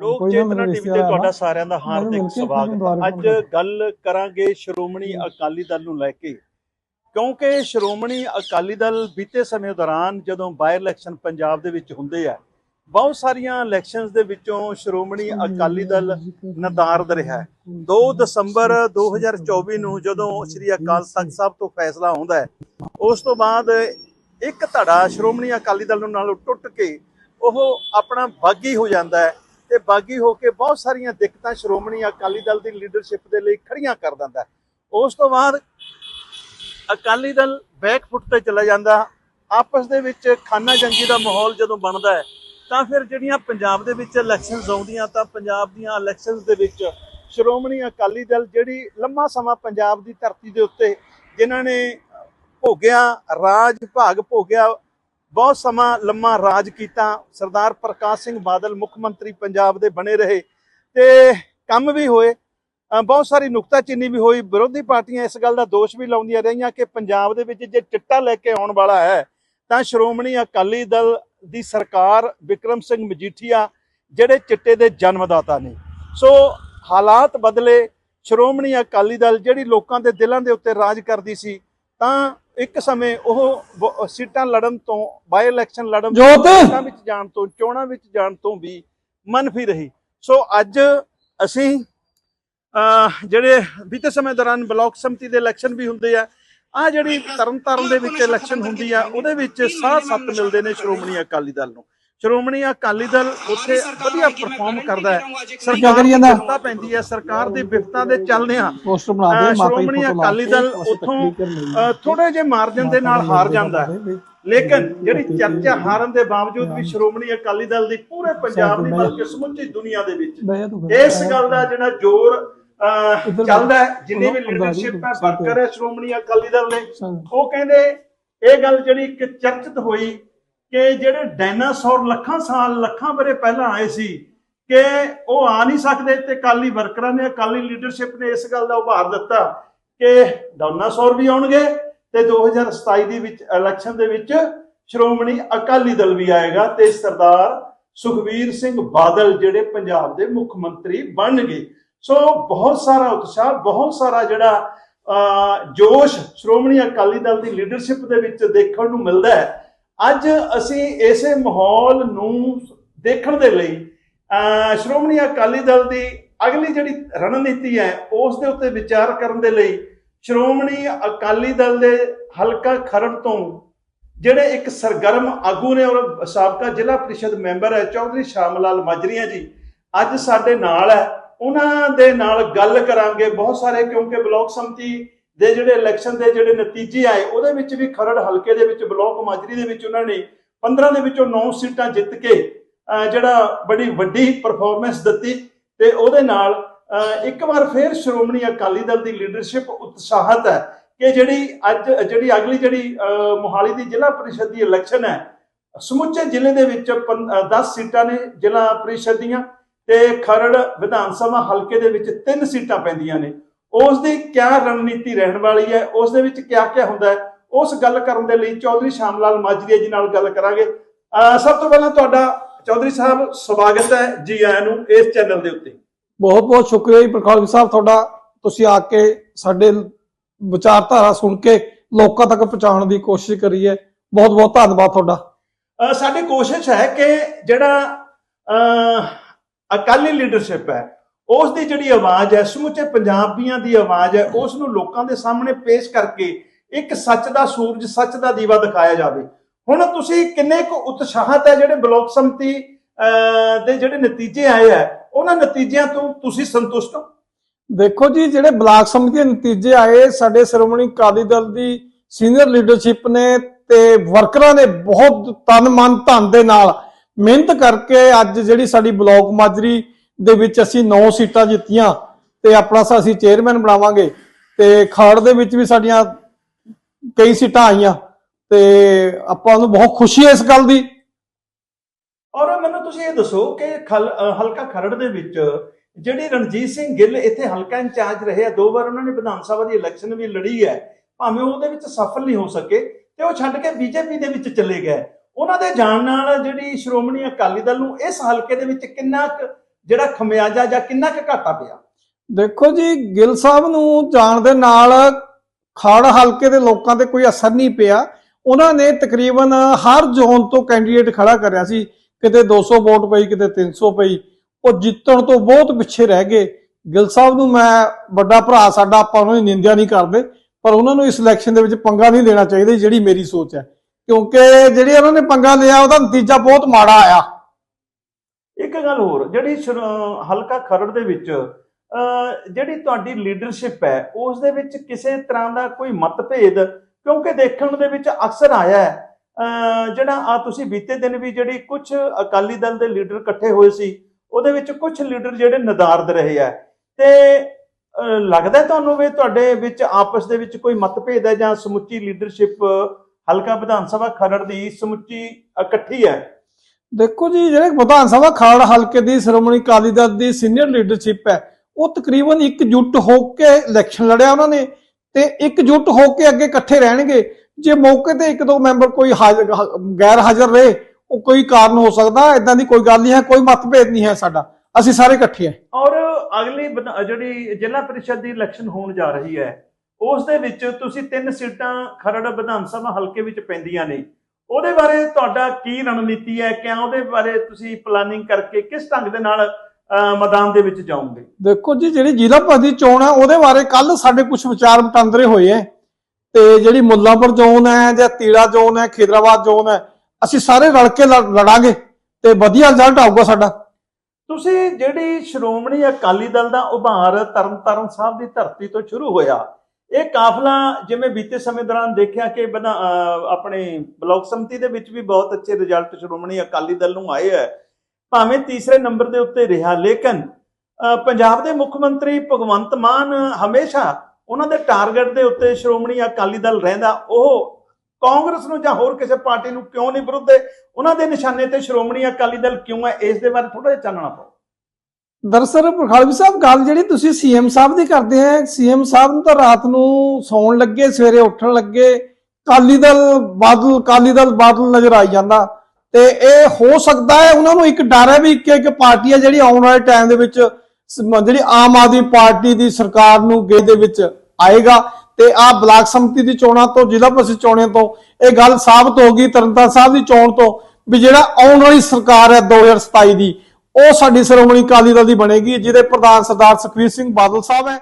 ਲੋਕ ਚੇਤਨਾ ਟੀਵੀ ਤੇ ਤੁਹਾਡਾ। ਸਾਰਿਆਂ ਦਾ ਹਾਰਦਿਕ ਸਵਾਗਤ। ਅੱਜ ਗੱਲ ਕਰਾਂਗੇ ਸ਼੍ਰੋਮਣੀ ਅਕਾਲੀ ਦਲ ਨੂੰ ਲੈ ਕੇ। ਕਿਉਂਕਿ ਸ਼੍ਰੋਮਣੀ ਅਕਾਲੀ ਦਲ ਬੀਤੇ ਸਮੇਂ ਦੌਰਾਨ ਜਦੋਂ ਬਾਈ ਇਲੈਕਸ਼ਨ ਪੰਜਾਬ ਦੇ ਵਿੱਚ ਹੁੰਦੇ ਆ ਬਹੁਤ ਸਾਰੀਆਂ ਇਲੈਕਸ਼ਨਸ ਦੇ ਵਿੱਚੋਂ ਸ਼੍ਰੋਮਣੀ ਅਕਾਲੀ ਦਲ ਨਦਾਰਦ ਰਿਹਾ ਹੈ। 2 ਦਸੰਬਰ 2024 ਨੂੰ ਜਦੋਂ ਸ੍ਰੀ ਅਕਾਲ ਤਖਤ ਸਾਹਿਬ ਤੋਂ ਫੈਸਲਾ ਆਉਂਦਾ ਹੈ ਉਸ ਤੋਂ ਬਾਅਦ ਇੱਕ ਧੜਾ ਸ਼੍ਰੋਮਣੀ ਅਕਾਲੀ ਦਲ ਨੂੰ ਨਾਲੋਂ ਟੁੱਟ ਕੇ ਉਹ ਆਪਣਾ ਬਾਗੀ ਹੋ ਜਾਂਦਾ ਹੈ। ਤੇ ਬਾਗੀ ਹੋ ਕੇ ਬਹੁਤ ਸਾਰੀਆਂ ਦਿੱਕਤਾਂ ਸ਼੍ਰੋਮਣੀ ਅਕਾਲੀ ਦਲ ਦੀ ਲੀਡਰਸ਼ਿਪ ਦੇ ਲਈ ਖੜੀਆਂ ਕਰ ਦਿੰਦਾ ਉਸ ਤੋਂ ਬਾਅਦ ਅਕਾਲੀ ਦਲ ਬੈਕ ਫੁੱਟ ਤੇ ਚਲਾ ਜਾਂਦਾ, ਆਪਸ ਦੇ ਵਿੱਚ ਖਾਨਾ ਜੰਗੀ ਦਾ ਮਾਹੌਲ ਜਦੋਂ ਬਣਦਾ ਹੈ, ਤਾਂ ਫਿਰ ਜਿਹੜੀਆਂ ਪੰਜਾਬ ਦੇ ਵਿੱਚ ਇਲੈਕਸ਼ਨਸ ਆਉਂਦੀਆਂ, ਤਾਂ ਪੰਜਾਬ ਦੀਆਂ ਇਲੈਕਸ਼ਨਸ ਦੇ ਵਿੱਚ ਸ਼੍ਰੋਮਣੀ ਅਕਾਲੀ ਦਲ ਜਿਹੜੀ ਲੰਮਾ ਸਮਾਂ ਪੰਜਾਬ ਦੀ ਧਰਤੀ ਦੇ ਉੱਤੇ ਜਿਨ੍ਹਾਂ ਨੇ ਭੋਗਿਆ, ਰਾਜ ਭਾਗ ਭੋਗਿਆ ਬਹੁਤ ਸਮਾਂ ਲੰਮਾ ਰਾਜ ਕੀਤਾ। ਸਰਦਾਰ ਪ੍ਰਕਾਸ਼ ਸਿੰਘ ਬਾਦਲ ਮੁੱਖ ਮੰਤਰੀ ਪੰਜਾਬ ਦੇ ਬਣੇ ਰਹੇ ਤੇ ਕੰਮ ਵੀ ਹੋਏ। ਬਹੁਤ ਸਾਰੀ ਨੁਕਤਾਚੀਨੀ ਵੀ ਹੋਈ। ਵਿਰੋਧੀ ਪਾਰਟੀਆਂ ਇਸ ਗੱਲ ਦਾ ਦੋਸ਼ ਵੀ ਲਾਉਂਦੀਆਂ ਰਹੀਆਂ ਕਿ ਪੰਜਾਬ ਦੇ ਵਿੱਚ ਜੇ ਚਿੱਟਾ ਲੈ ਕੇ ਆਉਣ ਵਾਲਾ ਹੈ, ਤਾਂ ਸ਼੍ਰੋਮਣੀ ਅਕਾਲੀ ਦਲ ਦੀ ਸਰਕਾਰ ਵਿਕਰਮ ਸਿੰਘ ਮਜੀਠੀਆ, ਜਿਹੜੇ ਚਿੱਟੇ ਦੇ ਜਨਮਦਾਤਾ ਨੇ। ਸੋ ਹਾਲਾਤ ਬਦਲੇ ਸ਼੍ਰੋਮਣੀ ਅਕਾਲੀ ਦਲ ਜਿਹੜੀ ਲੋਕਾਂ ਦੇ ਦਿਲਾਂ ਦੇ ਉੱਤੇ ਰਾਜ ਕਰਦੀ ਸੀ ਤਾਂ ਇੱਕ ਸਮੇਂ ਉਹ ਸੀਟਾਂ ਲੜਨ ਤੋਂ ਬਾਈ ਇਲੈਕਸ਼ਨ ਲੜਨ ਤੋਂ ਵਿੱਚ ਜਾਣ ਤੋਂ ਚੋਣਾਂ ਵਿੱਚ ਜਾਣ ਤੋਂ ਵੀ ਮਨਫੀ ਰਹੀ। ਸੋ ਅੱਜ ਅਸੀਂ ਜਿਹੜੇ ਬੀਤੇ ਸਮੇਂ ਦੌਰਾਨ ਬਲਾਕ ਸੰਮਤੀ ਦੇ ਇਲੈਕਸ਼ਨ ਵੀ ਹੁੰਦੇ ਆ ਆ ਜਿਹੜੀ ਤਰਨਤਾਰਨ ਦੇ ਵਿੱਚ ਇਲੈਕਸ਼ਨ ਹੁੰਦੀ ਆ ਉਹਦੇ ਵਿੱਚ ਸਾਹ ਸੱਤ ਮਿਲਦੇ ਨੇ ਸ਼੍ਰੋਮਣੀ ਅਕਾਲੀ ਦਲ ਨੂੰ। ਸ਼੍ਰੋਮਣੀ ਅਕਾਲੀ ਦਲ ਉੱਥੇ ਵਧੀਆ ਪਰਫਾਰਮ ਕਰਦਾ ਹੈ ਸਰਕਾਰ ਕਰੀ ਦੀ ਜਾਂਦਾ? ਵਿਫਤਾ ਪੈਂਦੀ ਹੈ ਸਰਕਾਰ ਦੀ ਵਿਫਤਾ ਦੇ ਚੱਲਦੇ ਆ ਸ਼੍ਰੋਮਣੀ ਅਕਾਲੀ ਦਲ ਉੱਥੋਂ। ਥੋੜੇ ਜਿਹੇ ਮਾਰਜਨ ਦੇ ਨਾਲ ਹਾਰ ਜਾਂਦਾ ਹੈ ਲੇਕਿਨ ਜਿਹੜੀ ਚਰਚਾ ਹਾਰਨ ਦੇ ਬਾਵਜੂਦ ਵੀ ਸ਼੍ਰੋਮਣੀ ਅਕਾਲੀ ਦਲ ਦੀ ਪੂਰੇ ਪੰਜਾਬ ਦੀ ਬਲਕਿ ਸਮੁੱਚੀ ਦੁਨੀਆ ਦੇ ਵਿੱਚ ਜਾ। ਇਸ ਗੱਲ ਦਾ ਜਿਹੜਾ ਜ਼ੋਰ ਚੱਲਦਾ ਹੈ ਜਿੰਨੀ ਵੀ ਲੀਡਰਸ਼ਿਪ ਹੈ ਵਰਕਰ ਹੈ ਸ਼੍ਰੋਮਣੀ ਅਕਾਲੀ ਦਲ ਦੇ ਸੰਗ। ਉਹ ਕਹਿੰਦੇ ਇਹ ਗੱਲ ਜਿਹੜੀ ਇੱਕ ਚਰਚਿਤ ਹੋਈ ਕਿ ਜਿਹੜੇ ਡਾਇਨਾਸੌਰ ਲੱਖਾਂ ਸਾਲ ਲੱਖਾਂ ਬਰੇ ਪਹਿਲਾਂ ਆਏ ਸੀ ਕਿ ਉਹ ਆ ਨਹੀਂ ਸਕਦੇ ਤੇ ਅਕਾਲੀ ਵਰਕਰਾਂ ਨੇ ਅਕਾਲੀ ਲੀਡਰਸ਼ਿਪ ਨੇ ਇਸ ਗੱਲ ਦਾ ਉਭਾਰ ਦਿੱਤਾ ਕਿ ਡਾਇਨਾਸੌਰ ਵੀ ਆਉਣਗੇ ਤੇ 2027 ਦੇ ਵਿੱਚ ਇਲੈਕਸ਼ਨ ਦੇ ਵਿੱਚ ਸ਼੍ਰੋਮਣੀ ਅਕਾਲੀ ਦਲ ਵੀ ਆਏਗਾ ਤੇ ਸਰਦਾਰ ਸੁਖਬੀਰ ਸਿੰਘ ਬਾਦਲ ਜਿਹੜੇ ਪੰਜਾਬ ਦੇ ਮੁੱਖ ਮੰਤਰੀ ਬਣਨਗੇ। ਸੋ ਬਹੁਤ ਸਾਰਾ ਉਤਸ਼ਾਹ ਬਹੁਤ ਸਾਰਾ ਜਿਹੜਾ ਅਹ, ਜੋਸ਼ ਸ਼੍ਰੋਮਣੀ ਅਕਾਲੀ ਦਲ ਦੀ ਲੀਡਰਸ਼ਿਪ ਦੇ ਵਿੱਚ ਦੇਖਣ ਨੂੰ ਮਿਲਦਾ ਹੈ। ਅੱਜ ਅਸੀਂ ਇਸੇ ਮਾਹੌਲ ਨੂੰ ਦੇਖਣ ਦੇ ਲਈ ਸ਼੍ਰੋਮਣੀ ਅਕਾਲੀ ਦਲ ਦੀ ਅਗਲੀ ਜਿਹੜੀ ਰਣਨੀਤੀ ਹੈ, ਉਸ ਦੇ ਉੱਤੇ ਵਿਚਾਰ ਕਰਨ ਦੇ ਲਈ ਸ਼੍ਰੋਮਣੀ ਅਕਾਲੀ ਦਲ ਦੇ ਹਲਕਾ ਖਰੜ ਤੋਂ ਜਿਹੜੇ ਇੱਕ ਸਰਗਰਮ ਆਗੂ ਨੇ ਔਰ ਸਾਬਕਾ ਜ਼ਿਲ੍ਹਾ ਪ੍ਰੀਸ਼ਦ ਮੈਂਬਰ ਹੈ, ਚੌਧਰੀ ਸ਼ਾਮ ਲਾਲ ਮਾਜਰੀਆ ਜੀ, ਅੱਜ ਸਾਡੇ ਨਾਲ ਹੈ। ਉਹਨਾਂ ਦੇ ਨਾਲ ਗੱਲ ਕਰਾਂਗੇ ਬਹੁਤ ਸਾਰੇ, ਕਿਉਂਕਿ ਬਲਾਕ ਸੰਮਤੀ ਦੇ ਜਿਹੜੇ ਇਲੈਕਸ਼ਨ ਦੇ ਜਿਹੜੇ ਨਤੀਜੇ ਆਏ, ਉਹਦੇ ਵਿੱਚ ਵੀ ਖਰੜ ਹਲਕੇ ਦੇ ਵਿੱਚ, ਬਲਾਕ ਮਾਜਰੀ ਦੇ ਵਿੱਚ ਉਹਨਾਂ ਨੇ 15 ਦੇ ਵਿੱਚੋਂ 9 ਸੀਟਾਂ ਜਿੱਤ ਕੇ ਜਿਹੜਾ ਬੜੀ ਵੱਡੀ ਪਰਫਾਰਮੈਂਸ ਦਿੱਤੀ ਤੇ ਉਹਦੇ ਨਾਲ ਇੱਕ ਵਾਰ ਫੇਰ ਸ਼੍ਰੋਮਣੀ ਅਕਾਲੀ ਦਲ ਦੀ ਲੀਡਰਸ਼ਿਪ ਉਤਸ਼ਾਹਤ ਹੈ ਕਿ ਜਿਹੜੀ ਅੱਜ, ਜਿਹੜੀ ਅਗਲੀ ਜਿਹੜੀ ਮੋਹਾਲੀ ਦੀ ਜ਼ਿਲ੍ਹਾ ਪਰਿਸ਼ਦ ਦੀ ਇਲੈਕਸ਼ਨ ਹੈ, ਸਮੁੱਚੇ ਜ਼ਿਲ੍ਹੇ ਦੇ ਵਿੱਚ 10 ਸੀਟਾਂ ਨੇ ਜ਼ਿਲ੍ਹਾ ਪਰਿਸ਼ਦ ਦੀਆਂ ਤੇ ਖਰੜ ਵਿਧਾਨ ਸਭਾ ਹਲਕੇ ਦੇ ਵਿੱਚ ਤਿੰਨ ਸੀਟਾਂ ਪੈਂਦੀਆਂ ਨੇ। ਉਸ ਦੀ ਕਿਆ ਰਣਨੀਤੀ ਰਹਿਣ ਵਾਲੀ ਹੈ ਉਸ ਦੇ ਵਿੱਚ ਕਿਆ ਕਿਆ ਹੁੰਦਾ ਹੈ ਉਸ ਗੱਲ ਕਰਨ ਦੇ ਲਈ ਚੌਧਰੀ ਸ਼ਾਮ ਲਾਲ ਮਾਜਰੀਆ ਜੀ ਨਾਲ ਗੱਲ ਕਰਾਂਗੇ। ਸਭ ਤੋਂ ਪਹਿਲਾਂ ਤੁਹਾਡਾ ਚੌਧਰੀ ਸਾਹਿਬ ਸਵਾਗਤ ਹੈ ਜੀ ਆਇਆਂ ਨੂੰ ਇਸ ਚੈਨਲ ਦੇ ਉੱਤੇ। ਬਹੁਤ ਬਹੁਤ ਸ਼ੁਕਰੀਆ ਜੀ ਪ੍ਰਕਾਸ਼ ਸਾਹਿਬ ਤੁਹਾਡਾ ਤੁਸੀਂ ਆ ਕੇ ਸਾਡੇ ਵਿਚਾਰਧਾਰਾ ਸੁਣ ਕੇ ਲੋਕਾਂ ਤੱਕ ਪਹੁੰਚਾਉਣ ਦੀ ਕੋਸ਼ਿਸ਼ ਕਰੀ ਹੈ। ਬਹੁਤ ਬਹੁਤ ਧੰਨਵਾਦ ਤੁਹਾਡਾ। ਸਾਡੀ ਕੋਸ਼ਿਸ਼ ਹੈ ਕਿ ਜਿਹੜਾ ਅਕਾਲੀ ਲੀਡਰਸ਼ਿਪ ਹੈ ਉਸ ਦੀ ਜਿਹੜੀ ਆਵਾਜ਼ ਹੈ ਸਮੁੱਚੇ ਪੰਜਾਬੀਆਂ ਦੀ ਆਵਾਜ਼ ਹੈ ਉਸ ਨੂੰ ਲੋਕਾਂ ਦੇ ਸਾਹਮਣੇ ਪੇਸ਼ ਕਰਕੇ ਇੱਕ ਸੱਚ ਦਾ ਸੂਰਜ ਸੱਚ ਦਾ ਦੀਵਾ ਦਿਖਾਇਆ ਜਾਵੇ। ਹੁਣ ਤੁਸੀਂ ਕਿੰਨੇ ਕੁ ਉਤਸ਼ਾਹਤ ਹੈ ਜਿਹੜੇ ਬਲਾਕ ਸੰਮਤੀ ਅਹ, ਦੇ ਜਿਹੜੇ ਨਤੀਜੇ ਆਏ ਹੈ ਉਹਨਾਂ ਨਤੀਜਿਆਂ ਤੋਂ ਤੁਸੀਂ ਸੰਤੁਸ਼ਟ ਹੋ? ਦੇਖੋ ਜੀ ਜਿਹੜੇ ਬਲਾਕ ਸਮਿਤੀ ਦੇ ਨਤੀਜੇ ਆਏ ਸਾਡੇ ਸ਼੍ਰੋਮਣੀ ਅਕਾਲੀ ਦਲ ਦੀ ਸੀਨੀਅਰ ਲੀਡਰਸ਼ਿਪ ਨੇ ਤੇ ਵਰਕਰਾਂ ਨੇ ਬਹੁਤ ਤਨ ਮਨ ਧਨ ਦੇ ਨਾਲ ਮਿਹਨਤ ਕਰਕੇ ਅੱਜ ਜਿਹੜੀ ਸਾਡੀ ਬਲਾਕ ਮਾਜਰੀ ਦੇ ਵਿੱਚ ਅਸੀਂ 9 ਸੀਟਾਂ ਜਿੱਤੀਆਂ ਤੇ ਆਪਣਾ ਸਾ ਅਸੀਂ ਚੇਅਰਮੈਨ ਬਣਾਵਾਂਗੇ ਤੇ ਖਾੜ ਦੇ ਵਿੱਚ ਵੀ ਸਾਡੀਆਂ ਕਈ ਸੀਟਾਂ ਆਈਆਂ ਤੇ ਆਪਾਂ ਨੂੰ ਬਹੁਤ ਖੁਸ਼ੀ ਹੈ ਇਸ ਗੱਲ ਦੀ। ਔਰ ਮੈਨੂੰ ਤੁਸੀਂ ਇਹ ਦੱਸੋ ਕਿ ਹਲਕਾ ਖਰੜ ਦੇ ਵਿੱਚ ਜਿਹੜੀ ਰਣਜੀਤ ਸਿੰਘ ਗਿੱਲ ਇੱਥੇ ਹਲਕਾ ਇੰਚਾਰਜ ਰਹੇ ਆ, ਦੋ ਵਾਰ ਉਹਨਾਂ ਨੇ ਵਿਧਾਨ ਸਭਾ ਦੀ ਇਲੈਕਸ਼ਨ ਵੀ ਲੜੀ ਹੈ, ਭਾਵੇਂ ਉਹਦੇ ਵਿੱਚ ਸਫਲ ਨਹੀਂ ਹੋ ਸਕੇ ਤੇ ਉਹ ਛੱਡ ਕੇ ਬੀਜੇਪੀ ਦੇ ਵਿੱਚ ਚਲੇ ਗਏ। ਉਹਨਾਂ ਦੇ ਜਾਣ ਨਾਲ ਜਿਹੜੀ ਸ਼੍ਰੋਮਣੀ ਅਕਾਲੀ ਦਲ ਨੂੰ ਇਸ ਹਲਕੇ ਦੇ ਵਿੱਚ ਕਿੰਨਾ ਕੁ ਜਿਹੜਾ ਖਮਿਆਜਾ ਜਾਂ ਕਿੰਨਾ ਕੁ ਘਾਟਾ ਪਿਆ? ਦੇਖੋ ਜੀ, ਗਿੱਲ ਸਾਹਿਬ ਨੂੰ ਜਾਣ ਦੇ ਨਾਲ ਖਾੜ ਹਲਕੇ ਦੇ ਲੋਕਾਂ ਤੇ ਕੋਈ ਅਸਰ ਨਹੀਂ ਪਿਆ। ਉਹਨਾਂ ਨੇ ਤਕਰੀਬਨ ਹਰ ਜ਼ੋਨ ਤੋਂ ਕੈਂਡੀਡੇਟ ਖੜਾ ਕਰਿਆ ਸੀ। ਕਿਤੇ 200 ਵੋਟ ਪਈ, ਕਿਤੇ 300 ਪਈ। ਉਹ ਜਿੱਤਣ ਤੋਂ ਬਹੁਤ ਪਿੱਛੇ ਰਹਿ ਗਏ। ਗਿੱਲ ਸਾਹਿਬ ਨੂੰ ਮੈਂ, ਵੱਡਾ ਭਰਾ ਸਾਡਾ, ਆਪਾਂ ਉਹਨਾਂ ਦੀ ਨਿੰਦਿਆ ਨਹੀਂ ਕਰਦੇ। ਪਰ ਉਹਨਾਂ ਨੂੰ ਇਸ ਇਲੈਕਸ਼ਨ ਦੇ ਵਿੱਚ ਪੰਗਾ ਨਹੀਂ ਲੈਣਾ ਚਾਹੀਦਾ, ਜਿਹੜੀ ਮੇਰੀ ਸੋਚ ਹੈ। ਕਿਉਂਕਿ ਜਿਹੜੇ ਉਹਨਾਂ ਨੇ ਪੰਗਾ ਲਿਆ, ਉਹਦਾ ਨਤੀਜਾ ਬਹੁਤ ਮਾੜਾ ਆਇਆ। ਇੱਕ ਗੱਲ ਹੋਰ, ਜਿਹੜੀ ਸ਼ੁਰੂ- ਹਲਕਾ ਖਰੜ ਦੇ ਵਿੱਚ ਜਿਹੜੀ ਤੁਹਾਡੀ ਲੀਡਰਸ਼ਿਪ ਹੈ, ਉਸ ਦੇ ਵਿੱਚ ਕਿਸੇ ਤਰ੍ਹਾਂ ਦਾ ਕੋਈ ਮਤਭੇਦ? ਕਿਉਂਕਿ ਦੇਖਣ ਦੇ ਵਿੱਚ ਅਕਸਰ ਆਇਆ ਹੈ ਜਿਹੜਾ ਆ ਤੁਸੀਂ ਬੀਤੇ ਦਿਨ ਵੀ ਜਿਹੜੀ ਕੁਝ ਅਕਾਲੀ ਦਲ ਦੇ ਲੀਡਰ ਇਕੱਠੇ ਹੋਏ ਸੀ, ਉਹਦੇ ਵਿੱਚ ਕੁਝ ਲੀਡਰ ਜਿਹੜੇ ਨਦਾਰਦ ਰਹੇ ਆ ਤੇ ਲੱਗਦਾ ਤੁਹਾਨੂੰ ਵੀ ਤੁਹਾਡੇ ਵਿੱਚ, ਆਪਸ ਦੇ ਵਿੱਚ ਕੋਈ ਮਤਭੇਦ ਹੈ ਜਾਂ ਸਮੁੱਚੀ ਲੀਡਰਸ਼ਿਪ ਹਲਕਾ ਵਿਧਾਨ ਸਭਾ ਖਰੜ ਦੀ ਸਮੁੱਚੀ ਇਕੱਠੀ ਹੈ? ਦੇਖੋ ਜੀ, ਜਿਹੜੇ ਵਿਧਾਨ ਸਭਾ ਖਾੜ ਹਲਕੇ ਦੀ, ਸ਼੍ਰੋਮਣੀ ਅਕਾਲੀ ਦਲ ਦੀ ਸੀਨੀਅਰ ਲੀਡਰਸ਼ਿਪ ਹੈ, ਉਹ ਤਕਰੀਬਨ ਇਕਜੁੱਟ ਹੋ ਕੇ ਇਲੈਕਸ਼ਨ ਲੜਿਆ ਉਹਨਾਂ ਨੇ ਤੇ ਇਕਜੁੱਟ ਹੋ ਕੇ ਅੱਗੇ ਇਕੱਠੇ ਰਹਿਣਗੇ। ਜੇ ਮੌਕੇ ਤੇ ਇੱਕ ਦੋ ਮੈਂਬਰ ਕੋਈ ਗੈਰ ਹਾਜ਼ਰ ਰਹੇ, ਉਹ ਕੋਈ ਕਾਰਨ ਹੋ ਸਕਦਾ ਇਦਾਂ ਦੀ ਕੋਈ ਗੱਲ ਨਹੀਂ ਹੈ, ਕੋਈ ਮਤਭੇਦ ਨਹੀਂ ਹੈ ਸਾਡਾ। ਅਸੀਂ ਸਾਰੇ ਇਕੱਠੇ ਹਾਂ। ਔਰ ਅਗਲੀ ਜਿਹੜੀ ਜ਼ਿਲ੍ਹਾ ਪਰਿਸ਼ਦ ਦੀ ਇਲੈਕਸ਼ਨ ਹੋਣ ਜਾ ਰਹੀ ਹੈ, ਉਸ ਦੇ ਵਿੱਚ ਤੁਸੀਂ ਤਿੰਨ ਸੀਟਾਂ ਖਰੜ ਵਿਧਾਨ ਸਭਾ ਹਲਕੇ ਵਿੱਚ ਪੈਂਦੀਆਂ ਨੇ। ਉਹਦੇ ਬਾਰੇ ਤੁਹਾਡਾ ਕੀ ਰਣਨੀਤੀ ਹੈ? ਕਿਆ ਉਹਦੇ ਬਾਰੇ ਤੁਸੀਂ ਪਲਾਨਿੰਗ ਕਰਕੇ ਕਿਸ ਢੰਗ ਦੇ ਨਾਲ ਮੈਦਾਨ ਦੇ ਵਿੱਚ ਜਾਓਗੇ? ਦੇਖੋ ਜੀ ਜਿਹੜੀ ਜ਼ਿਲ੍ਹਾ ਪਰਿਸ਼ਦ ਦੀ ਚੋਣ ਹੈ ਉਹਦੇ ਬਾਰੇ ਕੱਲ ਸਾਡੇ ਕੁਝ ਵਿਚਾਰ ਵਟਾਂਦਰੇ ਹੋਏ ਹੈ। ਤੇ ਜਿਹੜੀ ਮੁੱਲਾਂਪੁਰ ਜ਼ੋਨ ਹੈ ਜਾਂ ਤੀੜਾ ਜ਼ੋਨ ਹੈ ਖੇਦਰਾਬਾਦ ਜ਼ੋਨ ਹੈ ਅਸੀਂ ਸਾਰੇ ਰਲ ਕੇ ਲੜ- ਲੜਾਂਗੇ ਤੇ ਵਧੀਆ ਰਿਜ਼ਲਟ ਆਊਗਾ ਸਾਡਾ। ਤੁਸੀਂ ਜਿਹੜੀ ਸ਼੍ਰੋਮਣੀ ਅਕਾਲੀ ਦਲ ਦਾ ਉਭਾਰ ਤਰਨਤਾਰਨ ਸਾਹਿਬ ਦੀ ਧਰਤੀ ਤੋਂ ਸ਼ੁਰੂ ਹੋਇਆ ਇਹ ਕਾਫਲਾ ਜਿਵੇਂ ਬੀਤੇ ਸਮੇਂ ਦੌਰਾਨ ਦੇਖਿਆ ਕਿ ਵਿਧਾ- ਆਪਣੇ ਬਲਾਕ ਸੰਮਤੀ ਦੇ ਵਿੱਚ ਵੀ ਬਹੁਤ ਅੱਛੇ ਰਿਜ਼ਲਟ ਸ਼੍ਰੋਮਣੀ ਅਕਾਲੀ ਦਲ ਨੂੰ ਆਏ ਹੈ। ਭਾਵੇਂ ਤੀਸਰੇ ਨੰਬਰ ਦੇ ਉੱਤੇ ਰਿਹਾ, ਲੇਕਿਨ ਪੰਜਾਬ ਦੇ ਮੁੱਖ ਮੰਤਰੀ ਭਗਵੰਤ ਮਾਨ ਹਮੇਸ਼ਾ ਉਹਨਾਂ ਦੇ ਟਾਰਗੇਟ ਦੇ ਉੱਤੇ ਸ਼੍ਰੋਮਣੀ ਅਕਾਲੀ ਦਲ ਰਹਿੰਦਾ। ਉਹ ਕਾਂਗਰਸ ਨੂੰ ਜਾਂ ਹੋਰ ਕਿਸੇ ਪਾਰਟੀ ਨੂੰ ਕਿਉਂ ਨਹੀਂ ਵਿਰੁੱਧ ਉਹਨਾਂ ਦੇ ਨਿਸ਼ਾਨੇ ਤੇ ਸ਼੍ਰੋਮਣੀ ਅਕਾਲੀ ਦਲ ਕਿਉਂ ਹੈ? ਇਸ ਦੇ ਬਾਰੇ ਥੋੜਾ ਜਿਹਾ ਚਾਨਣਾ ਪਾਓ। ਦਰਅਸਲ ਪ੍ਰਖਾਲਵੀ ਸਾਹਿਬ, ਗੱਲ ਜਿਹੜੀ ਤੁਸੀਂ ਸੀਐਮ ਸਾਹਿਬ ਦੀ ਕਰਦੇ ਆ, ਸੀਐਮ ਸਾਹਿਬ ਨੂੰ ਤਾਂ ਰਾਤ ਨੂੰ ਸੌਣ ਲੱਗੇ, ਸਵੇਰੇ ਉੱਠਣ ਲੱਗੇ ਕਾਲੀ ਦਲ ਬਾਦਲ ਕਾਲੀ ਦਲ ਬਾਦਲ ਨਜ਼ਰ ਆਈ ਜਾਂਦਾ। ਤੇ ਇਹ ਹੋ ਸਕਦਾ ਹੈ ਉਹਨਾਂ ਨੂੰ ਇੱਕ ਡਰ ਹੈ ਵੀ ਇੱਕ ਇੱਕ ਪਾਰਟੀ ਹੈ ਜਿਹੜੀ ਆਉਣ ਵਾਲੇ ਟਾਈਮ ਦੇ ਵਿੱਚ ਜਿਹੜੀ ਆਮ ਆਦਮੀ ਪਾਰਟੀ ਦੀ ਸਰਕਾਰ ਨੂੰ ਗੇ ਦੇ ਵਿੱਚ ਆਏਗਾ। ਤੇ ਆ ਬਲਾਕ ਸੰਮਤੀ ਦੀ ਚੋਣਾਂ ਤੋਂ, ਜ਼ਿਲ੍ਹਾ ਪ੍ਰੀਸ਼ਦ ਚੋਣਾਂ ਤੋਂ, ਇਹ ਗੱਲ ਸਾਬਤ ਹੋ ਗਈ ਤਰਨਤਾਰਨ ਸਾਹਿਬ ਦੀ ਚੋਣ ਤੋਂ ਵੀ ਜਿਹੜਾ ਆਉਣ ਵਾਲੀ ਸਰਕਾਰ ਹੈ 2027 ਦੀ। ਉਹ ਸਾਡੀ ਸ਼੍ਰੋਮਣੀ ਅਕਾਲੀ ਦਲ ਦੀ ਬਣੇਗੀ, ਜਿਹਦੇ ਪ੍ਰਧਾਨ ਸਰਦਾਰ ਸੁਖਬੀਰ ਸਿੰਘ ਬਾਦਲ ਸਾਹਿਬ ਹੈ।